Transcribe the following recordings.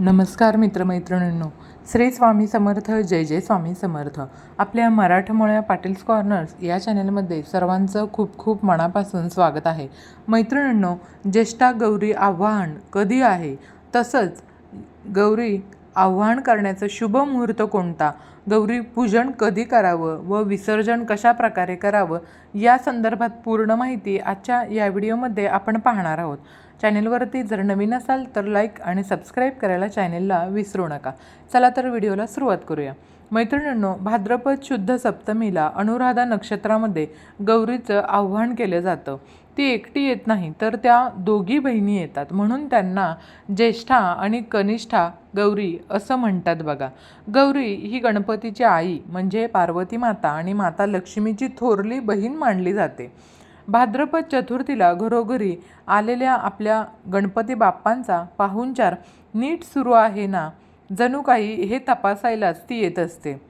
नमस्कार मित्रमैत्रिणींनो. श्री स्वामी समर्थ जय जय स्वामी समर्थ. आपल्या मराठमोळ्या पाटील्स कॉर्नर्स या चॅनलमध्ये सर्वांचं खूप खूप मनापासून स्वागत आहे. मैत्रिणींनो ज्येष्ठा गौरी आव्हान कधी आहे? तसंच गौरी आव्हान करण्याचं शुभ मुहूर्त कोणता? गौरी पूजन कधी करावं व विसर्जन कशा प्रकारे करावं? या संदर्भात पूर्ण माहिती आजच्या या व्हिडिओमध्ये आपण पाहणार आहोत. चॅनेलवरती जर नवीन असाल तर लाईक आणि सबस्क्राईब करायला चॅनेलला विसरू नका. चला तर व्हिडिओला सुरुवात करूया. मैत्रिणींनो भाद्रपद शुद्ध सप्तमीला अनुराधा नक्षत्रामध्ये गौरीचं आव्हान केलं जातं. ती एकटी येत नाही तर त्या दोघी बहिणी येतात. म्हणून त्यांना ज्येष्ठा आणि कनिष्ठा गौरी असं म्हणतात बघा. गौरी ही गणपतीची आई म्हणजे पार्वती माता आणि माता लक्ष्मीची थोरली बहीण मानली जाते. भाद्रपद चतुर्थीला घरोघरी आलेल्या आपल्या गणपती बाप्पांचा पाहुणचार नीट सुरू आहे ना? जणू काही हे तपासायलाच ती येत असते.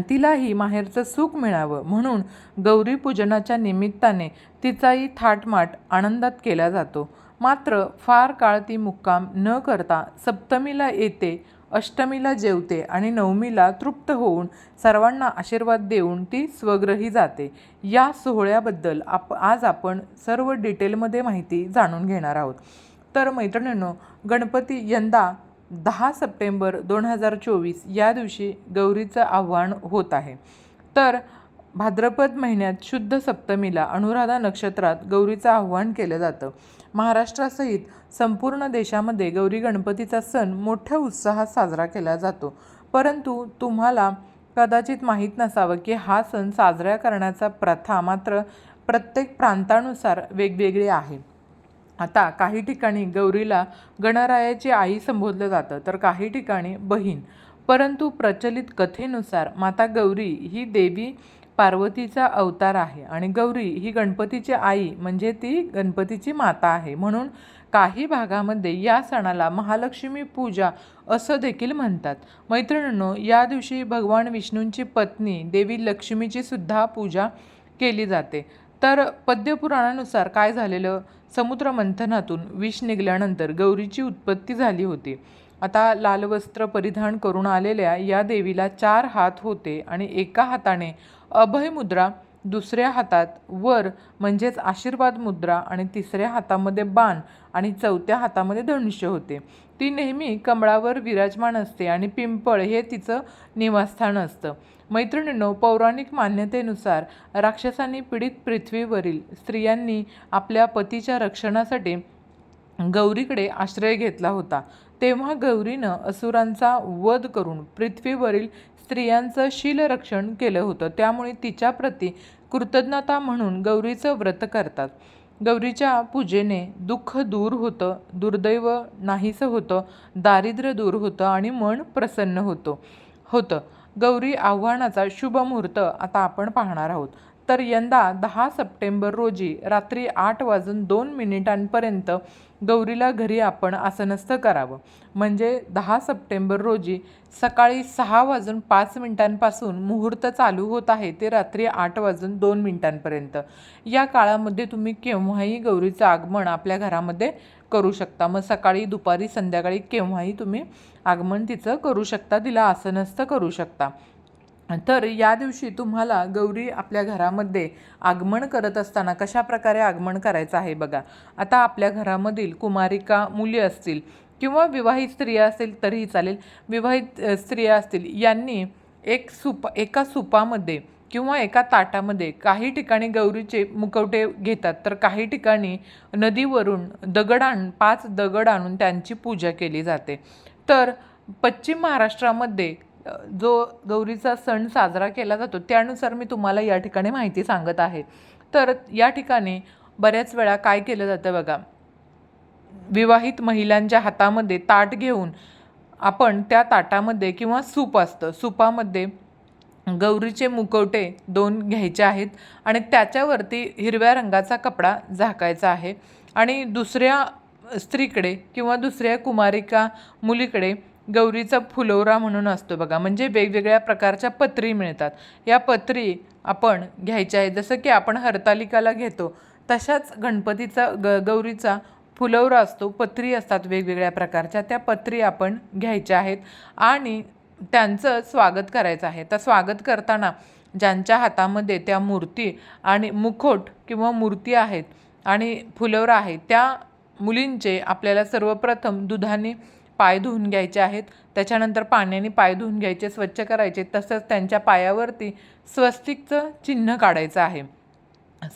तिलाही माहेरचं सुख मिळावं म्हणून गौरी पूजनाच्या निमित्ताने तिचाही थाटमाट आनंदात केला जातो. मात्र फार काळ ती मुक्काम न करता सप्तमीला येते अष्टमीला जेवते आणि नवमीला तृप्त होऊन सर्वांना आशीर्वाद देऊन ती स्वग्रही जाते. या सोहळ्याबद्दल आप आज आपण सर्व डिटेलमध्ये माहिती जाणून घेणार आहोत. तर मैत्रिणींनो गणपती यंदा दहा सप्टेंबर दोन हजार चोवीस या दिवशी गौरीचं आव्हान होत आहे. तर भाद्रपद महिन्यात शुद्ध सप्तमीला अनुराधा नक्षत्रात गौरीचं आव्हान केलं जातं. महाराष्ट्रासहित संपूर्ण देशामध्ये गौरी गणपतीचा सण मोठ्या उत्साहात साजरा केला जातो. परंतु तुम्हाला कदाचित माहीत नसावं की हा सण साजरा करण्याचा प्रथा मात्र प्रत्येक प्रांतानुसार वेगवेगळी आहे. आता काही ठिकाणी गौरीला गणरायाची आई संबोधलं जातं तर काही ठिकाणी बहीण. परंतु प्रचलित कथेनुसार माता गौरी ही देवी पार्वतीचा अवतार आहे आणि गौरी ही गणपतीची आई म्हणजे ती गणपतीची माता आहे. म्हणून काही भागामध्ये या सणाला महालक्ष्मी पूजा असं देखील म्हणतात. मैत्रिणींनो या दिवशी भगवान विष्णूंची पत्नी देवी लक्ष्मीची सुद्धा पूजा केली जाते. तर पद्यपुराणानुसार काय झालेलं? समुद्र मंथनातून विष निघाल्यानंतर गौरीची उत्पत्ती झाली होती. आता लाल वस्त्र परिधान करून आलेल्या या देवीला चार हात होते आणि एका हाताने अभय मुद्रा दुसऱ्या हातात वर म्हणजेच आशीर्वाद मुद्रा आणि तिसऱ्या हातामध्ये बाण आणि चौथ्या हातामध्ये धनुष्य होते. ती नेहमी कमळावर विराजमान असते आणि पिंपळ हे तिचं निवासस्थान असतं. मैत्रिणींनो पौराणिक मान्यतेनुसार राक्षसांनी पीडित पृथ्वीवरील स्त्रियांनी आपल्या पतीच्या रक्षणासाठी गौरीकडे आश्रय घेतला होता. तेव्हा गौरीनं असुरांचा वध करून पृथ्वीवरील स्त्रियांचं शीलरक्षण केलं होतं. त्यामुळे तिच्याप्रती कृतज्ञता म्हणून गौरीचं व्रत करतात. गौरीच्या पूजेने दुःख दूर होतं दुर्दैव नाहीसं होतं दारिद्र्य दूर होतं आणि मन प्रसन्न होतं. होतं. गौरी आव्हानाचा शुभ मुहूर्त आता आपण पाहणार आहोत. तर यंदा दहा सप्टेंबर रोजी रात्री आठ वाजून दोन मिनिटांपर्यंत गौरीला घरी आपण आसनस्थ करावं. म्हणजे दहा सप्टेंबर रोजी सकाळी सहा वाजून पाच मिनिटांपासून मुहूर्त चालू होत आहे ते रात्री आठ वाजून दोन मिनिटांपर्यंत. या काळामध्ये तुम्ही केव्हाही गौरीचं आगमन आपल्या घरामध्ये करू शकता. मग सकाळी दुपारी संध्याकाळी केव्हाही तुम्ही आगमन तिचं करू शकता तिला आसनस्थ करू शकता. तर या दिवशी तुम्हाला गौरी आपल्या घरामध्ये आगमन करत असताना कशा प्रकारे आगमन करायचं आहे बघा. आता आपल्या घरामधील कुमारिका मुली असतील किंवा विवाहित स्त्रिया असतील तरीही चालेल. विवाहित स्त्रिया असतील यांनी एक सुप एका सुपामध्ये किंवा एका ताटामध्ये काही ठिकाणी गौरीचे मुकवटे घेतात. तर काही ठिकाणी नदीवरून दगड आण पाच दगड आणून त्यांची पूजा केली जाते. तर पश्चिम महाराष्ट्रामध्ये जो गौरीचा सण साजरा केला जातो त्यानुसार मी तुम्हाला या ठिकाणी माहिती सांगत आहे. तर या ठिकाणी बऱ्याच वेळा काय केलं जातं बघा विवाहित महिलांच्या हातामध्ये ताट घेऊन आपण त्या ताटामध्ये किंवा सूप असतं सुपामध्ये गौरीचे मुकवटे दोन घ्यायचे आहेत आणि त्याच्यावरती हिरव्या रंगाचा कपडा झाकायचा आहे. आणि दुसऱ्या स्त्रीकडे किंवा दुसऱ्या कुमारिका मुलीकडे गौरीचा फुलोरा म्हणून असतो बघा. म्हणजे वेगवेगळ्या प्रकारच्या पत्री मिळतात. या पत्री आपण घ्यायच्या आहेत. जसं की आपण हरतालिकाला घेतो तशाच गणपतीचा ग गौरीचा फुलवरा असतो. पत्री असतात वेगवेगळ्या प्रकारच्या. त्या पत्री आपण घ्यायच्या आहेत आणि त्यांचं स्वागत करायचं आहे. तर स्वागत करताना ज्यांच्या हातामध्ये त्या मूर्ती आणि मुखोट किंवा मूर्ती आहेत आणि फुलवरा आहे त्या मुलींचे आपल्याला सर्वप्रथम दुधाने पाय धुवून घ्यायचे आहेत. त्याच्यानंतर पाण्याने पाय धुवून घ्यायचे स्वच्छ करायचे. तसंच त्यांच्या पायावरती स्वस्तिकचं चिन्ह काढायचं आहे.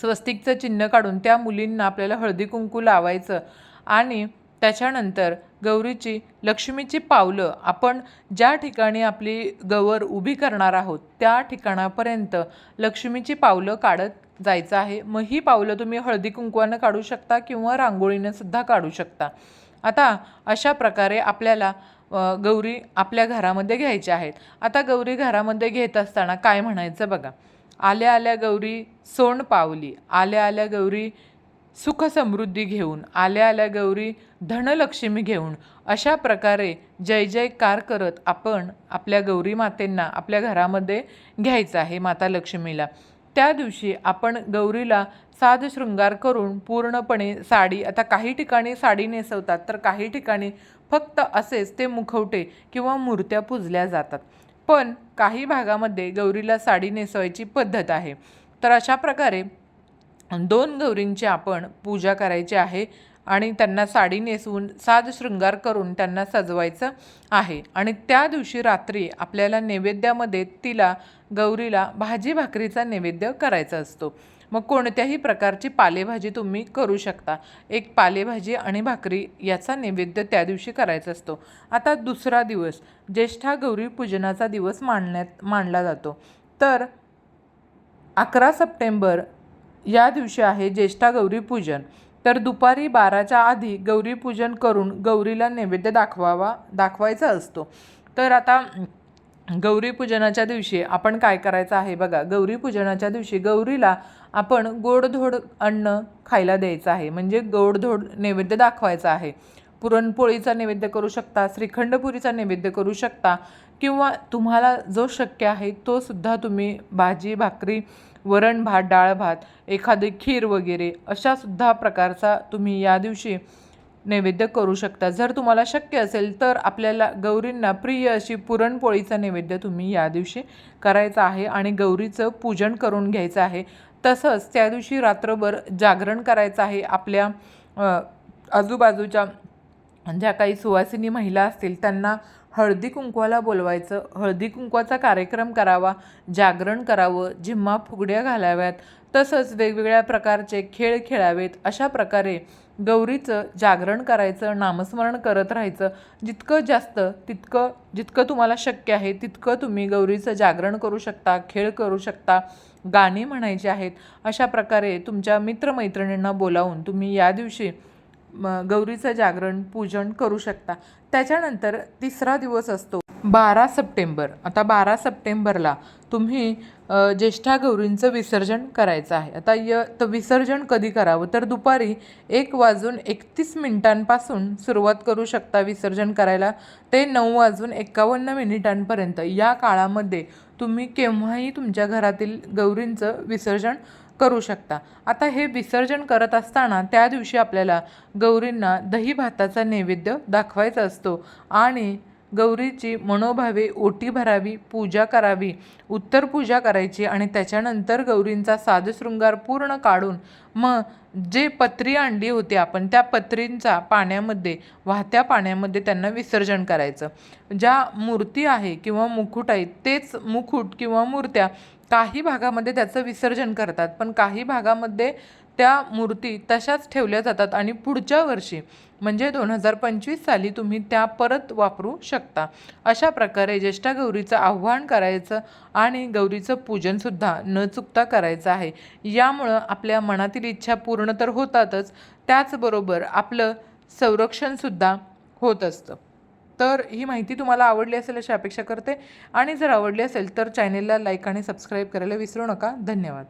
स्वस्तिकचं चिन्ह काढून त्या मुलींना आपल्याला हळदी कुंकू लावायचं आणि त्याच्यानंतर गौरीची लक्ष्मीची पावलं आपण ज्या ठिकाणी आपली गवर उभी करणार आहोत त्या ठिकाणापर्यंत लक्ष्मीची पावलं काढत जायचं आहे. मग ही पावलं तुम्ही हळदी कुंकवानं काढू शकता किंवा रांगोळीनं सुद्धा काढू शकता. आता अशा प्रकारे आपल्याला गौरी आपल्या घरामध्ये घ्यायच्या आहेत. आता गौरी घरामध्ये घेत असताना काय म्हणायचं बघा? आल्या आल्या गौरी सोन पावली आल्या आल्या गौरी सुख समृद्धी घेऊन आल्या आल्या गौरी धनलक्ष्मी घेऊन अशा प्रकारे जय जयकार करत आपण आपल्या गौरी मातेंना आपल्या घरामध्ये घ्यायचं आहे माता लक्ष्मीला. त्या दिवशी आपण गौरीला साध शृंगार करून पूर्णपणे साडी आता काही ठिकाणी साडी नेसवतात तर काही ठिकाणी फक्त असेच ते मुखवटे किंवा मूर्त्या पुजल्या जातात. पण काही भागामध्ये गौरीला साडी नेसवायची पद्धत आहे. तर अशा प्रकारे दोन गौरींची आपण पूजा करायची आहे. आणि त्यांना साडी नेसवून साज शृंगार करून त्यांना सजवायचं आहे. आणि त्या दिवशी रात्री आपल्याला नैवेद्यामध्ये तिला गौरीला भाजी भाकरीचा नैवेद्य करायचा असतो. मग कोणत्याही प्रकारची पालेभाजी तुम्ही करू शकता. एक पालेभाजी आणि भाकरी याचा नैवेद्य त्या दिवशी करायचा असतो. आता दुसरा दिवस ज्येष्ठा गौरी पूजनाचा दिवस मानण्यात मानला जातो. तर अकरा सप्टेंबर या दिवशी आहे ज्येष्ठा गौरी पूजन. तर दुपारी बाराच्या आधी गौरीपूजन करून गौरीला नैवेद्य दाखवावा दाखवायचा असतो. तर आता गौरीपूजनाच्या दिवशी आपण काय करायचं आहे बघा. गौरी पूजनाच्या दिवशी गौरीला आपण गोडधोड अन्न खायला द्यायचं आहे. म्हणजे गोडधोड नैवेद्य दाखवायचा आहे. पुरणपोळीचा नैवेद्य करू शकता श्रीखंडपुरीचा नैवेद्य करू शकता किंवा तुम्हाला जो शक्य आहे तो सुद्धा तुम्ही भाजी भाकरी वरण भात डाळ भात एखादी खीर वगैरे अशा सुद्धा प्रकारचा तुम्ही या दिवशी नैवेद्य करू शकता. जर तुम्हाला शक्य असेल तर आपल्याला गौरींना प्रिय अशी पुरणपोळीचा नैवेद्य तुम्ही या दिवशी करायचा आहे आणि गौरीचं पूजन करून घ्यायचं आहे. तसंच त्या दिवशी रात्रभर जागरण करायचं आहे आपल्या आजूबाजूच्या म्हणजे ज्या काही सुवासिनी महिला असतील त्यांना हळदी कुंकवाला बोलवायचं हळदी कुंकवाचा कार्यक्रम करावा जागरण करावं जिम्मा फुगड्या घालाव्यात तसंच वेगवेगळ्या प्रकारचे खेळ खेळावेत अशा प्रकारे गौरीचं जागरण करायचं नामस्मरण करत राहायचं. जितकं जास्त तितकं जितकं तुम्हाला शक्य आहे तितकं तुम्ही गौरीचं जागरण करू शकता खेळ करू शकता गाणी म्हणायची आहेत अशा प्रकारे तुमच्या मित्रमैत्रिणींना बोलावून तुम्ही या दिवशी म, गौरीचं जागरण पूजन करू शकता. त्याच्यानंतर तिसरा दिवस असतो बारा सप्टेंबर. आता बारा सप्टेंबरला तुम्ही ज्येष्ठा गौरींचं विसर्जन करायचं आहे. आता य तर विसर्जन कधी करावं? तर दुपारी एक वाजून एकतीस मिनिटांपासून सुरुवात करू शकता विसर्जन करायला. ते नऊ वाजून एकावन्न मिनिटांपर्यंत. या काळामध्ये तुम्ही केव्हाही तुमच्या घरातील गौरींचं विसर्जन करू शकता. आता हे विसर्जन करत असताना त्या दिवशी आपल्याला गौरींना दही भाताचा नैवेद्य दाखवायचा असतो आणि गौरीची मनोभावे ओटी भरावी पूजा करावी उत्तर पूजा करायची आणि त्याच्यानंतर गौरींचा साधशृंगार पूर्ण काढून मग जे पत्री आणली होती आपण त्या पत्रींचा पाण्यामध्ये वाहत्या पाण्यामध्ये त्यांना विसर्जन करायचं. ज्या मूर्ती आहे किंवा मुकुट आहेत तेच मुकुट किंवा मूर्त्या काही भागामध्ये त्याचं विसर्जन करतात पण काही भागामध्ये त्या मूर्ती तशाच ठेवल्या जातात आणि पुढच्या वर्षी म्हणजे दोन हजार पंचवीस साली तुम्ही त्या परत वापरू शकता. अशा प्रकारे ज्येष्ठा गौरीचं आव्हान करायचं आणि गौरीचं पूजनसुद्धा न चुकता करायचं आहे. यामुळं आपल्या मनातील इच्छा पूर्ण तर होतातच त्याचबरोबर आपलं संरक्षणसुद्धा होत असतं. तर ही माहिती तुम्हाला आवडली असेल अशी अपेक्षा करते. आणि जर आवडली असेल तर चॅनेलला लाईक आणि सबस्क्राईब करायला विसरू नका. धन्यवाद.